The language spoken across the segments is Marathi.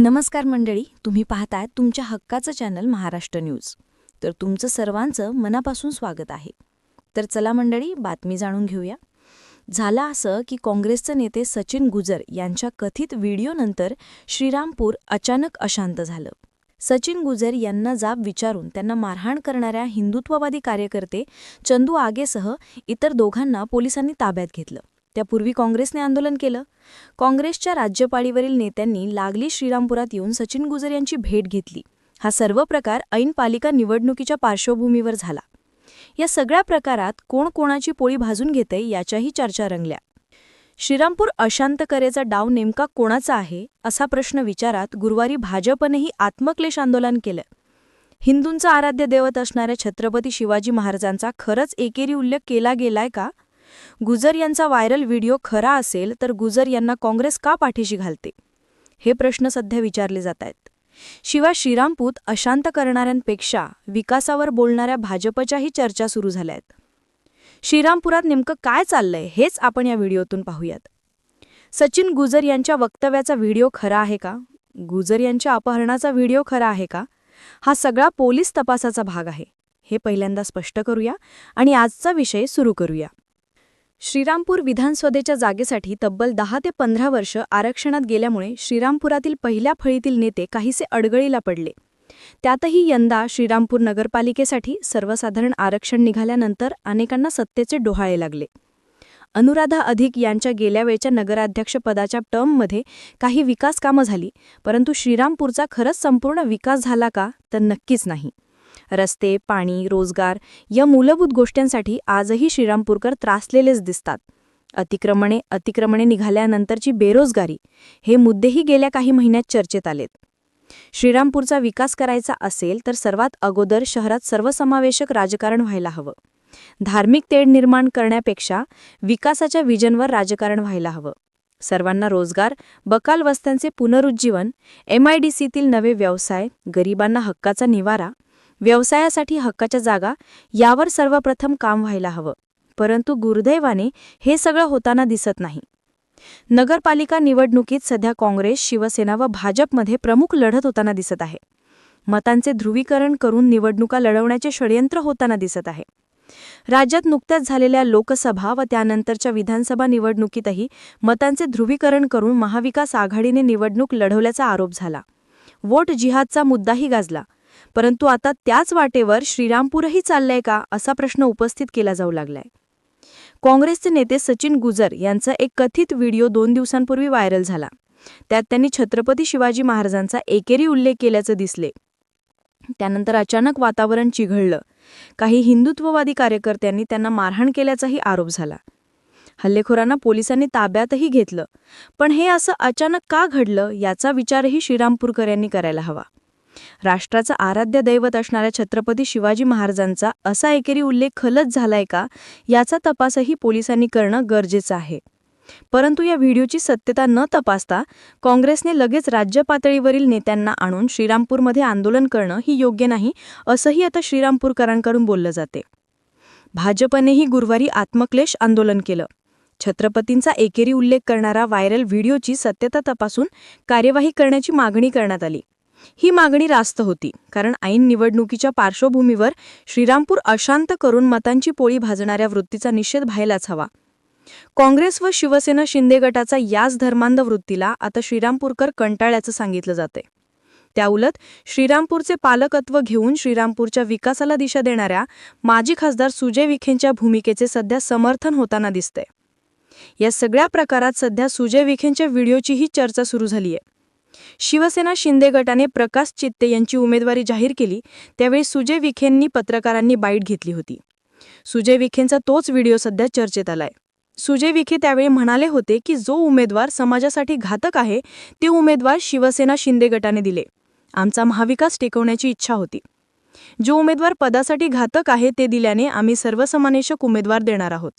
नमस्कार मंडळी तुम्ही पाहताय तुमच्या हक्काचं चॅनल महाराष्ट्र न्यूज. तर तुमचं सर्वांचं मनापासून स्वागत आहे. तर चला मंडळी बातमी जाणून घेऊया. झालं असं की काँग्रेसचे नेते सचिन गुजर यांच्या कथित व्हिडिओनंतर श्रीरामपूर अचानक अशांत झालं. सचिन गुजर यांना जाब विचारून त्यांना मारहाण करणाऱ्या हिंदुत्ववादी कार्यकर्ते चंदू आगेसह इतर दोघांना पोलिसांनी ताब्यात घेतलं. त्यापूर्वी काँग्रेसने आंदोलन केलं. काँग्रेसच्या राज्यपाळीवरील नेत्यांनी लागली श्रीरामपुरात येऊन सचिन गुजर यांची भेट घेतली. हा सर्व प्रकार ऐन पालिका निवडणुकीच्या पार्श्वभूमीवर झाला. या सगळ्या प्रकारात कोण कोणाची पोळी भाजून घेते याच्याही चर्चा रंगल्या. श्रीरामपूर अशांतकरेचा डाव नेमका कोणाचा आहे असा प्रश्न विचारात गुरुवारी भाजपनेही आत्मक्लेश आंदोलन केलं. हिंदूंचा आराध्य देवत असणाऱ्या छत्रपती शिवाजी महाराजांचा खरंच एकेरी उल्लेख केला गेलाय का? गुजर यांचा व्हायरल व्हिडिओ खरा असेल तर गुजर यांना काँग्रेस का पाठीशी घालते? हे प्रश्न सध्या विचारले जात आहेत. शिवाय श्रीरामपूत अशांत करणाऱ्यांपेक्षा विकासावर बोलणाऱ्या भाजपच्याही चर्चा सुरू झाल्या आहेत. श्रीरामपुरात नेमकं काय चाललंय हेच आपण या व्हिडिओतून पाहूयात. सचिन गुजर यांच्या वक्तव्याचा व्हिडिओ खरा आहे का? गुजर यांच्या अपहरणाचा व्हिडिओ खरा आहे का? हा सगळा पोलीस तपासाचा भाग आहे. हे पहिल्यांदा स्पष्ट करूया आणि आजचा विषय सुरू करूया. श्रीरामपूर विधानसभेच्या जागेसाठी तब्बल दहा ते पंधरा वर्ष आरक्षणात गेल्यामुळे श्रीरामपुरातील पहिल्या फळीतील नेते काहीसे अडगळीला पडले. त्यातही यंदा श्रीरामपूर नगरपालिकेसाठी सर्वसाधारण आरक्षण निघाल्यानंतर अनेकांना सत्तेचे डोहाळे लागले. अनुराधा अधिक यांच्या गेल्या वेळच्या नगराध्यक्षपदाच्या टर्ममध्ये काही विकास कामं झाली परंतु श्रीरामपूरचा खरंच संपूर्ण विकास झाला का तर नक्कीच नाही. रस्ते पाणी रोजगार या मूलभूत गोष्टींसाठी आजही श्रीरामपूरकर त्रासलेलेच दिसतात. अतिक्रमणे अतिक्रमणे निघाल्यानंतरची बेरोजगारी हे मुद्देही गेल्या काही महिन्यात चर्चेत आलेत. श्रीरामपूरचा विकास करायचा असेल तर सर्वात अगोदर शहरात सर्वसमावेशक राजकारण व्हायला हवं. धार्मिक तेढ निर्माण करण्यापेक्षा विकासाच्या विजनवर राजकारण व्हायला हवं. सर्वांना रोजगार बकाल वस्त्यांचे पुनरुज्जीवन एमआयडीसीतील नवे व्यवसाय गरिबांना हक्काचा निवारा व्यवसायासाठी हक्काच्या जागा यावर सर्वप्रथम काम व्हायला हवं. परंतु गुरुदैवाने हे सगळं होताना दिसत नाही. नगरपालिका निवडणुकीत सध्या काँग्रेस शिवसेना व भाजपमध्ये प्रमुख लढत होताना दिसत आहे. मतांचे ध्रुवीकरण करून निवडणुका लढवण्याचे षडयंत्र होताना दिसत आहे. राज्यात नुकत्याच झालेल्या लोकसभा व त्यानंतरच्या विधानसभा निवडणुकीतही मतांचे ध्रुवीकरण करून महाविकास आघाडीने निवडणूक लढवल्याचा आरोप झाला. वोट जिहादचा मुद्दाही गाजला. परंतु आता त्याच वाटेवर श्रीरामपूरही चाललंय का असा प्रश्न उपस्थित केला जाऊ लागलाय. काँग्रेसचे नेते सचिन गुजर यांचा एक कथित व्हिडिओ दोन दिवसांपूर्वी व्हायरल झाला. त्यात त्यांनी छत्रपती शिवाजी महाराजांचा एकेरी उल्लेख केल्याचं दिसले. त्यानंतर अचानक वातावरण चिघळलं. काही हिंदुत्ववादी कार्यकर्त्यांनी त्यांना मारहाण केल्याचाही आरोप झाला. हल्लेखोरांना पोलिसांनी ताब्यातही घेतलं. पण हे असं अचानक का घडलं याचा विचारही श्रीरामपूरकर यांनी करायला हवा. राष्ट्राचं आराध्य दैवत असणाऱ्या छत्रपती शिवाजी महाराजांचा असा एकेरी उल्लेख खलच झालाय का? याचा तपासही पोलिसांनी करणं गरजेचं आहे. परंतु या व्हिडिओची सत्यता न तपासता काँग्रेसने लगेच राज्य पातळीवरील नेत्यांना आणून श्रीरामपूरमध्ये आंदोलन करणं ही योग्य नाही असंही आता श्रीरामपूरकरांकडून बोललं जाते. भाजपनेही गुरुवारी आत्मक्लेश आंदोलन केलं. छत्रपतींचा एकेरी उल्लेख करणारा व्हायरल व्हिडिओची सत्यता तपासून कार्यवाही करण्याची मागणी करण्यात आली. ही मागणी रास्त होती. कारण ऐन निवडणुकीच्या पार्श्वभूमीवर श्रीरामपूर अशांत करून मतांची पोळी भाजणाऱ्या वृत्तीचा निषेध व्हायलाच हवा. काँग्रेस व शिवसेना शिंदे गटाचा याच धर्मांध वृत्तीला आता श्रीरामपूरकर कंटाळ्याचं सांगितलं जाते त्याउलट श्रीरामपूरचे पालकत्व घेऊन श्रीरामपूरच्या विकासाला दिशा देणाऱ्या माजी खासदार सुजय विखेंच्या भूमिकेचे सध्या समर्थन होताना दिसते या सगळ्या प्रकारात सध्या सुजय विखेंच्या व्हिडिओचीही चर्चा सुरू झालीय. शिवसेना शिंदे गटाने प्रकाश चित्ते यांची उमेदवारी जाहीर केली. त्यावेळी सुजय विखेंनी पत्रकारांनी बाईट घेतली होती. सुजय विखेंचा तोच व्हिडिओ सध्या चर्चेत आलाय. सुजय विखे त्यावेळी म्हणाले होते की जो उमेदवार समाजासाठी घातक आहे ते उमेदवार शिवसेना शिंदे गटाने दिले. आमचा महाविकास टिकवण्याची इच्छा होती. जो उमेदवार पदासाठी घातक आहे ते दिल्याने आम्ही सर्वसमावेशक उमेदवार देणार आहोत.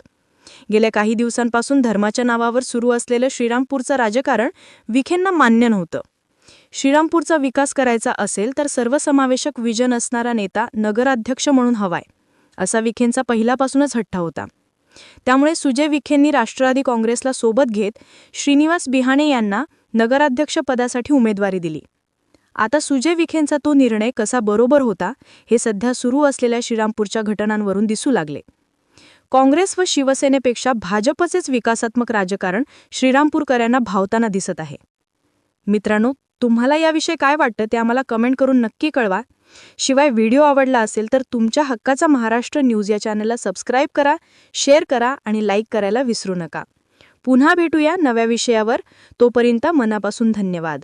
गेल्या काही दिवसांपासून धर्माच्या नावावर सुरू असलेलं श्रीरामपूरचं राजकारण विखेंना मान्य नव्हतं. श्रीरामपूरचा विकास करायचा असेल तर सर्वसमावेशक विजन असणारा नेता नगराध्यक्ष म्हणून हवाय असा विखेंचा पहिल्यापासूनच हट्टा होता. त्यामुळे सुजय विखेंनी राष्ट्रवादी काँग्रेसला सोबत घेत श्रीनिवास बिहाणे यांना नगराध्यक्षपदासाठी उमेदवारी दिली. आता सुजय विखेंचा तो निर्णय कसा बरोबर होता हे सध्या सुरू असलेल्या श्रीरामपूरच्या घटनांवरून दिसू लागले. काँग्रेस व शिवसेनेपेक्षा भाजपचेच विकासात्मक राजकारण श्रीरामपूरकरांना भावताना दिसत आहे. मित्रांनो तुम्हाला याविषयी काय वाटतं ते आम्हाला कमेंट करून नक्की कळवा. शिवाय व्हिडिओ आवडला असेल तर तुमच्या हक्काचा महाराष्ट्र न्यूज या चॅनलला सबस्क्राईब करा शेअर करा आणि लाईक करायला विसरू नका. पुन्हा भेटूया नव्या विषयावर. तोपर्यंत मनापासून धन्यवाद.